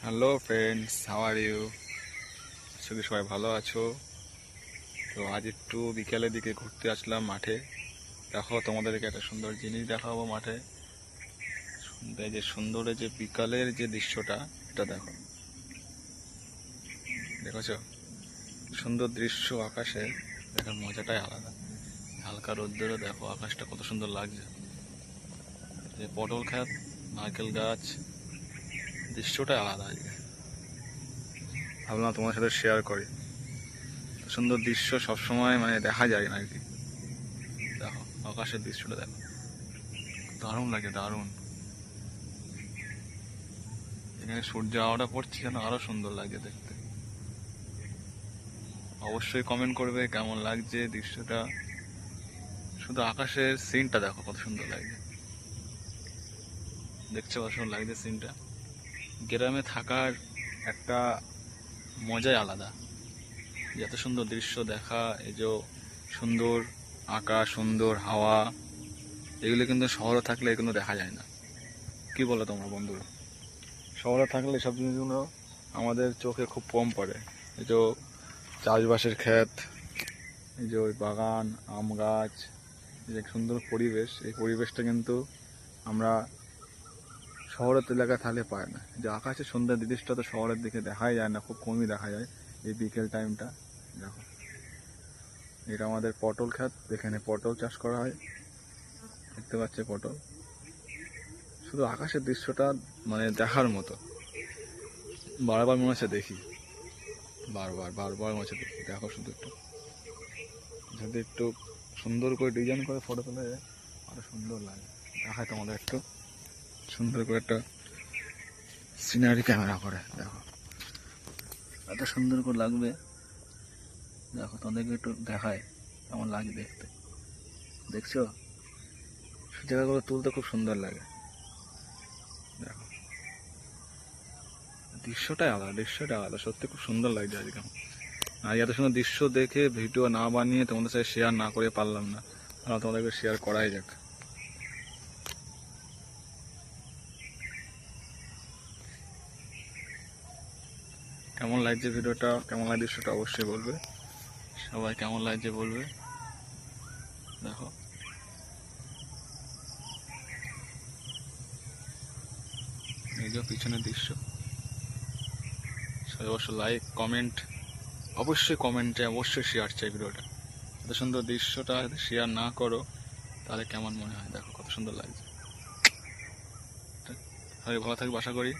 Hello friends how are you করি সবাই ভালো আছো। তো আজ একটু বিকেলের দিকে ঘুরতে আসলাম মাঠে। দেখো, তোমাদেরকে একটা সুন্দর জিনিস দেখাবো মাঠে। যে সুন্দরের যে বিকালের যে দৃশ্যটা, এটা দেখো। দেখেছ? সুন্দর দৃশ্য আকাশে। দেখার মজাটাই আলাদা। হালকা রোদ্দুরে দেখো, আকাশটা কত সুন্দর লাগছে। যে পটল খাত নারকেল গাছ দৃশ্যটাই আলাদা আজকে ভাবলাম তোমার সাথে শেয়ার করি। সুন্দর দৃশ্য সবসময় মানে দেখা যায় না আর কি। দেখো আকাশের দৃশ্যটা দেখো। দারুণ লাগে দারুণ। এখানে সূর্য আওয়াটা পড়ছে যেন আরও সুন্দর লাগছে দেখতে। অবশ্যই কমেন্ট করবে কেমন লাগছে দৃশ্যটা। শুধু আকাশের সিনটা দেখো কত সুন্দর লাগছে। দেখছ কত সুন্দর লাগছে সিনটা গ্রামে থাকার একটা মজাই আলাদা। যে এত সুন্দর দৃশ্য দেখা, এই যে সুন্দর আকাশ, সুন্দর হাওয়া, এগুলো কিন্তু শহরে থাকলে এগুলো দেখা যায় না। কি বলো তোমরা বন্ধুরা? শহরে থাকলে সব জিনিসগুলো আমাদের চোখে খুব কম পড়ে। এই যে চাষবাসের ক্ষেত, এই যে ওই বাগান, আম গাছ, এই যে সুন্দর পরিবেশ, এই পরিবেশটা কিন্তু আমরা শহরের এলাকায় থাকলে পায় না। যে আকাশের সুন্দর দৃশ্যটা তো শহরের দিকে দেখাই যায় না, খুব কমই দেখা যায় এই বিকেল টাইমটা দেখো। এটা আমাদের পটল ক্ষেত, এখানে পটল চাষ করা হয়। দেখতে পাচ্ছে পটল। শুধু আকাশের দৃশ্যটা মানে দেখার মতো। বারবার মনে হচ্ছে দেখি। বারবার বারবার মনে হচ্ছে দেখি। দেখো শুধু একটু। যদি একটু সুন্দর করে ডিজাইন করে ফটো তোলা যায় আরও সুন্দর লাগে। দেখায় তোমাদের একটু। সুন্দর করে একটা সিনারি ক্যামেরা করে, দেখো। এত সুন্দর করে লাগবে। দেখো, তোমাদেরকে একটু দেখায় কেমন লাগে দেখতে। দেখছ? জায়গাগুলো তুলতে খুব সুন্দর লাগে। দেখো। দৃশ্যটাই আলাদা, দৃশ্যটা আলাদা। সত্যি খুব সুন্দর লাগছে আজকে। আর এত সুন্দর দৃশ্য দেখে ভিডিও না বানিয়ে তোমাদের সাথে শেয়ার না করে পারলাম না। তাহলে তোমাদেরকে শেয়ার করাই যাক। কেমন লাগছে ভিডিওটা, কেমন লাগছে দৃশ্যটা অবশ্যই বলবে। সবাই কেমন লাগছে বলবে। দেখো। এই যে পিছনের দৃশ্য। সবাই অবশ্যই লাইক কমেন্ট অবশ্যই কমেন্টে অবশ্যই শেয়ার চাই ভিডিওটা। এত সুন্দর দৃশ্যটা শেয়ার না করো, তাহলে কেমন মনে হয়? দেখো কত সুন্দর লাগছে। ভালো থাকবে, আশা করি।